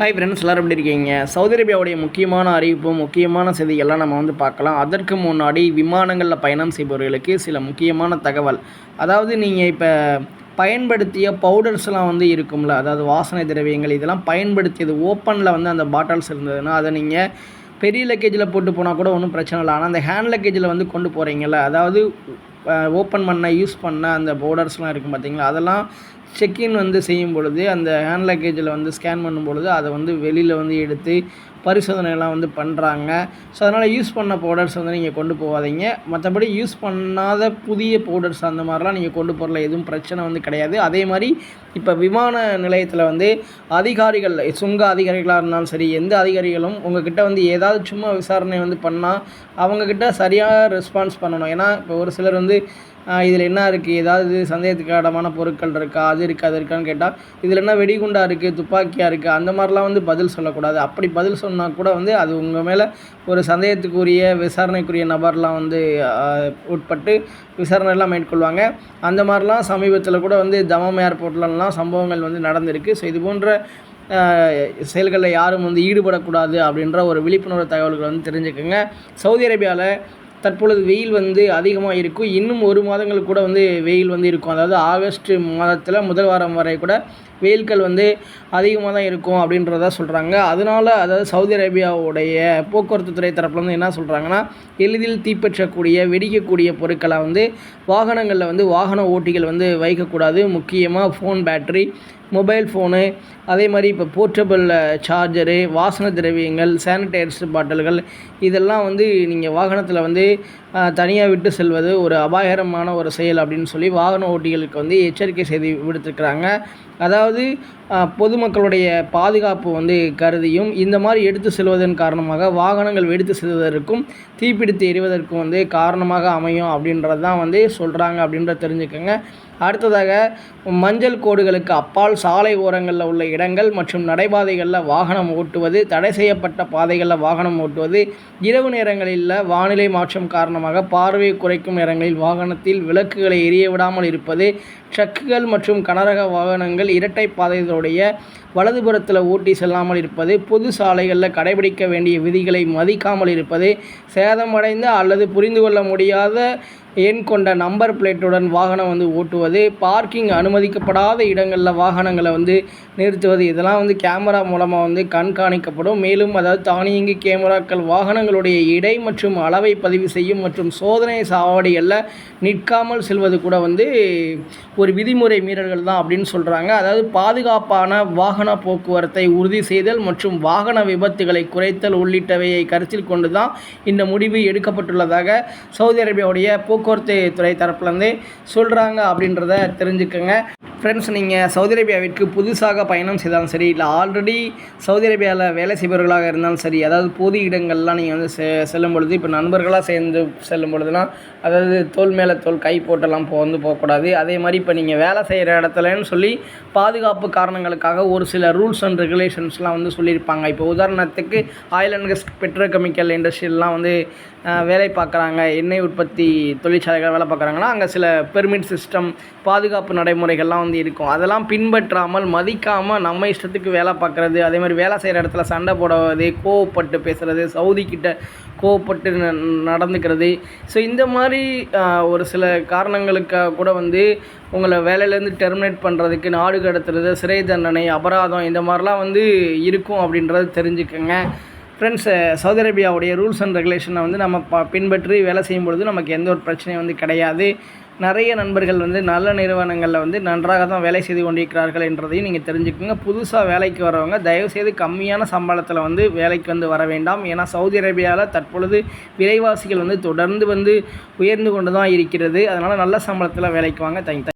Hi friends எல்லோரும் எப்படி இருக்கீங்க? சவுதி அரேபியாவுடைய முக்கியமான அறிவிப்பு முக்கியமான செய்திகள்லாம் நம்ம வந்து பார்க்கலாம். அதற்கு முன்னாடி விமானங்களில் பயணம் செய்பவர்களுக்கு சில முக்கியமான தகவல். அதாவது நீங்கள் இப்போ பயன்படுத்திய பவுடர்ஸ்லாம் வந்து இருக்கும்ல அதாவது வாசனை திரவியங்கள் இதெல்லாம் பயன்படுத்தியது ஓப்பனில் வந்து அந்த பாட்டில்ஸ் இருந்ததுன்னா அதை நீங்கள் பெரிய லக்கேஜில் போட்டு போனால் கூட ஒன்றும் பிரச்சனை இல்லை. ஆனால் அந்த ஹேண்ட் லக்கேஜில் வந்து கொண்டு போகிறீங்கள அதாவது ஓப்பன் பண்ண யூஸ் பண்ண அந்த போர்டர்ஸ்லாம் இருக்கும் பார்த்தீங்களா அதெல்லாம் செக்இன் வந்து செய்யும் பொழுது அந்த ஹேண்ட் லக்கேஜில் வந்து ஸ்கேன் பண்ணும் பொழுது அதை வந்து வெளியில் வந்து எடுத்து பரிசோதனைலாம் வந்து பண்ணுறாங்க ஸோ அதனால் யூஸ் பண்ண பவுடர்ஸ் வந்து நீங்கள் கொண்டு போகாதீங்க. மற்றபடி யூஸ் பண்ணாத புதிய பவுடர்ஸ் அந்த மாதிரிலாம் நீங்கள் கொண்டு போகிறல எதுவும் பிரச்சனை வந்து கிடையாது. அதே மாதிரி இப்போ விமான நிலையத்தில் வந்து அதிகாரிகள் சுங்க அதிகாரிகளாக இருந்தாலும் சரி எந்த அதிகாரிகளும் உங்ககிட்ட வந்து ஏதாவது சும்மா விசாரணை வந்து பண்ணால் அவங்கக்கிட்ட சரியாக ரெஸ்பான்ஸ் பண்ணணும். ஏன்னா இப்போ ஒரு சிலர் வந்து இதில் என்ன இருக்குது ஏதாவது சந்தேகத்துக்கு இடமான பொருட்கள் இருக்கா? அது இருக்கா? அது இருக்கான்னு கேட்டால் இதில் என்ன வெடிகுண்டா இருக்குது துப்பாக்கியாக இருக்குது அந்த மாதிரிலாம் வந்து பதில் சொல்லக்கூடாது. அப்படி பதில் சொன்னால் கூட வந்து அது உங்கள் மேலே ஒரு சந்தேகத்துக்குரிய விசாரணைக்குரிய நபர்லாம் வந்து உட்பட்டு விசாரணைலாம் மேற்கொள்வாங்க. அந்த மாதிரிலாம் சமீபத்தில் கூட வந்து தமம் ஏர்போர்ட்லலாம் சம்பவங்கள் வந்து நடந்திருக்கு. ஸோ இது போன்ற செயல்களில் யாரும் வந்து ஈடுபடக்கூடாது அப்படின்ற ஒரு விழிப்புணர்வு தகவல்கள் வந்து தெரிஞ்சுக்கோங்க. சவுதி அரேபியாவில் தற்பொழுது வெயில் வந்து அதிகமாக இருக்கும் இன்னும் ஒரு மாதங்கள் கூட வந்து வெயில் வந்து இருக்கும். அதாவது ஆகஸ்ட் மாதத்தில் முதல் வாரம் வரை கூட வெயில்கள் வந்து அதிகமாக தான் இருக்கும் அப்படின்றத சொல்கிறாங்க அதனால் அதாவது சவுதி அரேபியாவுடைய போக்குவரத்து துறை தரப்பில் வந்து என்ன சொல்கிறாங்கன்னா எளிதில் தீப்பற்றக்கூடிய வெடிக்கக்கூடிய பொருட்களை வந்து வாகனங்களில் வந்து வாகன ஓட்டிகள் வந்து வைக்கக்கூடாது. முக்கியமாக ஃபோன் பேட்ரி மொபைல் ஃபோனு அதே மாதிரி இப்போ போர்ட்டபிள் சார்ஜரு வாசன திரவியங்கள் சானிடைசர் பாட்டில்கள் இதெல்லாம் வந்து நீங்கள் வாகனத்தில் வந்து தனியாக விட்டு செல்வது ஒரு அபாயகரமான ஒரு செயல் அப்படின்னு சொல்லி வாகன ஓட்டிகளுக்கு வந்து எச்சரிக்கை செய்தி விடுத்துருக்குறாங்க. அதாவது பொதுமக்களுடைய பாதுகாப்பு வந்து கருதியும் இந்த மாதிரி எடுத்து செல்வதன் காரணமாக வாகனங்கள் வெடித்து செல்வதற்கும் தீப்பிடித்து எரிவதற்கும் வந்து காரணமாக அமையும் அப்படின்றது தான் வந்து சொல்கிறாங்க அப்படின்றத தெரிஞ்சுக்கோங்க. அடுத்ததாக மஞ்சள் கோடுகளுக்கு அப்பால் சாலை ஓரங்களில் உள்ள இடங்கள் மற்றும் நடைபாதைகளில் வாகனம் ஓட்டுவது தடை செய்யப்பட்ட பாதைகளில் வாகனம் ஓட்டுவது இரவு நேரங்களில் வானிலை மாற்றம் காரணமாக பார்வையை குறைக்கும் நேரங்களில் வாகனத்தில் விளக்குகளை எரிய விடாமல் இருப்பது ட்ரக்குகள் மற்றும் கனரக வாகனங்கள் இரட்டை பாதைகளுடைய வலதுபுறத்தில் ஓட்டி செல்லாமல் இருப்பது பொது சாலைகளில் கடைபிடிக்க வேண்டிய விதிகளை மதிக்காமல் இருப்பது சேதமடைந்த அல்லது புரிந்து கொள்ள முடியாத எண் கொண்ட நம்பர் பிளேட்டுடன் வாகனம் வந்து ஓட்டுவது பார்க்கிங் அனுமதிக்கப்படாத இடங்களில் வாகனங்களை வந்து நிறுத்துவது இதெல்லாம் வந்து கேமரா மூலமாக வந்து கண்காணிக்கப்படும். மேலும் அதாவது தானியங்கி கேமராக்கள் வாகனங்களுடைய இடை மற்றும் அளவை பதிவு செய்யும் மற்றும் சோதனை சாவடிகளில் நிற்காமல் செல்வது கூட வந்து ஒரு விதிமுறை மீறல்கள் தான் அப்படின்னு சொல்கிறாங்க அதாவது பாதுகாப்பான வாகன போக்குவரத்தை உறுதி செய்தல் மற்றும் வாகன விபத்துகளை குறைத்தல் உள்ளிட்டவையை கருத்தில் கொண்டு தான் இந்த முடிவு எடுக்கப்பட்டுள்ளதாக சவுதி அரேபியாவுடைய போக்குவரத்து துறை தரப்புலேருந்து சொல்கிறாங்க அப்படின்றத தெரிஞ்சுக்கோங்க. ஃப்ரெண்ட்ஸ் நீங்கள் சவுதி அரேபியாவிற்கு புதுசாக பயணம் செய்தாலும் சரி இல்லை ஆல்ரெடி சவுதி அரேபியாவில் வேலை செய்பவர்களாக இருந்தாலும் சரி அதாவது பொது இடங்கள்லாம் நீங்கள் வந்து செ செல்லும் பொழுது இப்போ நண்பர்களாக சேர்ந்து செல்லும் பொழுதுலாம் அதாவது தோல் மேலே தோல் கை போட்டெல்லாம் போ வந்து போகக்கூடாது. அதே மாதிரி இப்போ நீங்கள் வேலை செய்கிற இடத்துலன்னு சொல்லி பாதுகாப்பு காரணங்களுக்காக ஒரு சில ரூல்ஸ் அண்ட் ரெகுலேஷன்ஸ்லாம் வந்து சொல்லியிருப்பாங்க. இப்போ உதாரணத்துக்கு ஆயில் அண்ட் கெஸ்ட் பெட்ரோகெமிக்கல் இண்டஸ்ட்ரியெலாம் வந்து வேலை பார்க்குறாங்க எண்ணெய் உற்பத்தி தொழிற்சாலைகள் வேலை பார்க்குறாங்கன்னா அங்கே சில பெர்மிட் சிஸ்டம் பாதுகாப்பு நடைமுறைகள்லாம் வந்து இருக்கும். அதெல்லாம் பின்பற்றாமல் மதிக்காமல் நம்ம இஷ்டத்துக்கு வேலை பார்க்குறது அதே மாதிரி வேலை செய்கிற இடத்துல சண்டை போடுவது கோவப்பட்டு பேசுகிறது சவுதிக்கிட்ட கோவப்பட்டு நடந்துக்கிறது. ஸோ இந்த மாதிரி ஒரு சில காரணங்களுக்காக கூட வந்து உங்களை வேலையிலேருந்து டெர்மினேட் பண்ணுறதுக்கு நாடு கடத்துறது சிறை தண்டனை அபராதம் இந்த மாதிரிலாம் வந்து இருக்கும் அப்படின்றத தெரிஞ்சுக்கோங்க. ஃப்ரெண்ட்ஸ் சவுதி அரேபியாவுடைய ரூல்ஸ் அண்ட் ரெகுலேஷனை வந்து நம்ம ப பின்பற்றி வேலை செய்யும் பொழுது நமக்கு எந்த ஒரு பிரச்சனையும் வந்து கிடையாது. நிறைய நண்பர்கள் வந்து நல்ல நிறுவனங்களில் வந்து நன்றாக தான் வேலை செய்து கொண்டிருக்கிறார்கள் என்றதையும் நீங்கள் தெரிஞ்சுக்கோங்க. புதுசாக வேலைக்கு வரவங்க தயவுசெய்து கம்மியான சம்பளத்தில் வந்து வேலைக்கு வந்து வர வேண்டாம். ஏன்னா சவுதி அரேபியாவில் தற்பொழுது விலைவாசிகள் வந்து தொடர்ந்து வந்து உயர்ந்து கொண்டு தான் இருக்கிறது. அதனால் நல்ல சம்பளத்தில் வேலைக்கு வாங்க. தேங்க்